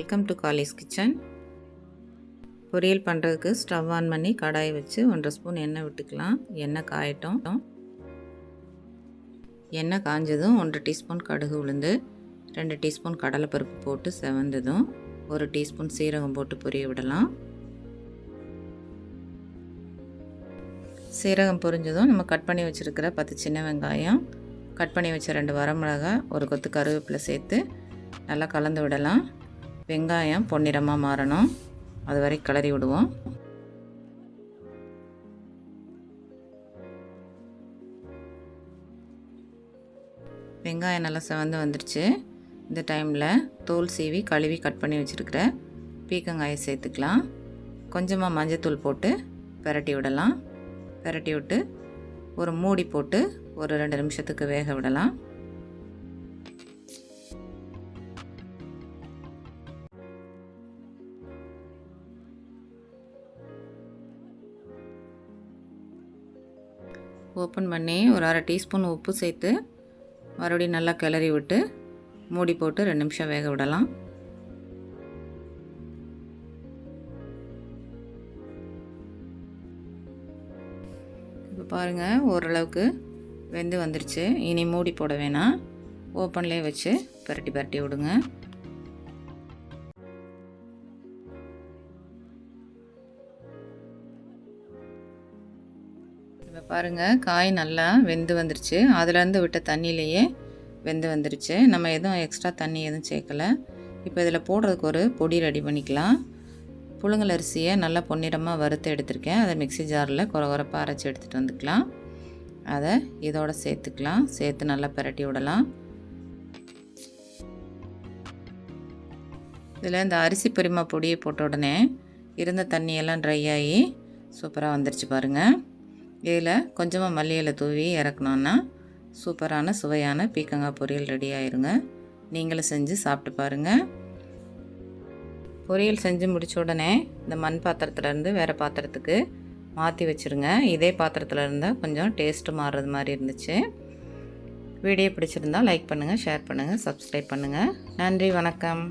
Welcome to college kitchen. பொரியல் பண்ணுறதுக்கு stove on பண்ணி கடாயை வச்சு ஒன்றரை ஸ்பூன் எண்ணெய் விட்டுக்கலாம். எண்ணெய் காயட்டும். எண்ணெய் காஞ்சதும் ஒன்றரை டீஸ்பூன் கடுகு உளுந்து ரெண்டு டீஸ்பூன் கடலைப்பருப்பு போட்டு செவந்ததும் ஒரு டீஸ்பூன் சீரகம் போட்டு பொரிய விடலாம். சீரகம் பொரிஞ்சதும் நம்ம கட் பண்ணி வச்சுருக்கிற பத்து சின்ன வெங்காயம் கட் பண்ணி வச்ச ரெண்டு வரமிளகாய் ஒரு கொத்து கருவேப்பிலை சேர்த்து நல்லா கலந்து விடலாம். வெங்காயம் பொன்னிறமாக மாறணும். அது வரை கிளறி விடுவோம். வெங்காயம் நல்லா செவந்து வந்துடுச்சு இந்த டைமில் தோல் சீவி கழுவி கட் பண்ணி வச்சுருக்கிற பீக்கங்காயை சேர்த்துக்கலாம். கொஞ்சமாக மஞ்சத்தூள் போட்டு பெரட்டி விடலாம். பெரட்டி விட்டு ஒரு மூடி போட்டு ஒரு ரெண்டு நிமிஷத்துக்கு வேக விடலாம். ஓப்பன் பண்ணி ஒரு அரை டீஸ்பூன் உப்பு சேர்த்து மறுபடியும் நல்லா கிளறி விட்டு மூடி போட்டு ரெண்டு நிமிஷம் வேக விடலாம். இப்போ பாருங்கள் ஓரளவுக்கு வெந்து வந்துருச்சு. இனி மூடி போட வேணாம். ஓப்பன்லேயே வச்சு பரட்டி பரட்டி விடுங்க. இப்போ பாருங்கள் காய் நல்லா வெந்து வந்துருச்சு. அதுலேருந்து விட்ட தண்ணியிலையே வெந்து வந்துருச்சு. நம்ம எதுவும் எக்ஸ்ட்ரா தண்ணி எதுவும் சேர்க்கலை. இப்போ இதில் போடுறதுக்கு ஒரு பொடி ரெடி பண்ணிக்கலாம். புழுங்கல் அரிசியை நல்லா பொன்னிறமாக வறுத்து எடுத்திருக்கேன். அதை மிக்சி ஜாரில் குறகுறப்பாக அரைச்சி எடுத்துகிட்டு வந்துக்கலாம். அதை இதோட சேர்த்துக்கலாம். சேர்த்து நல்லா பிரட்டி விடலாம். இதில் இந்த அரிசி பொரிமா பொடியை போட்ட உடனே இருந்த தண்ணியெல்லாம் ட்ரை ஆகி சூப்பராக வந்துருச்சு பாருங்கள் இதில் கொஞ்சமாக மல்லியில் தூவி இறக்கணுன்னா சூப்பரான சுவையான பீக்கங்காய் பொரியல் ரெடி ஆயிருங்க. நீங்களும் செஞ்சு சாப்பிட்டு பாருங்கள் பொரியல் செஞ்சு முடித்த உடனே இந்த மண் பாத்திரத்துலேருந்து வேறு பாத்திரத்துக்கு மாற்றி வச்சுருங்க. இதே பாத்திரத்தில் இருந்தால் கொஞ்சம் டேஸ்ட்டு மாறுறது மாதிரி இருந்துச்சு. வீடியோ பிடிச்சிருந்தால் லைக் பண்ணுங்கள் ஷேர் பண்ணுங்கள் சப்ஸ்கிரைப் பண்ணுங்கள் நன்றி வணக்கம்.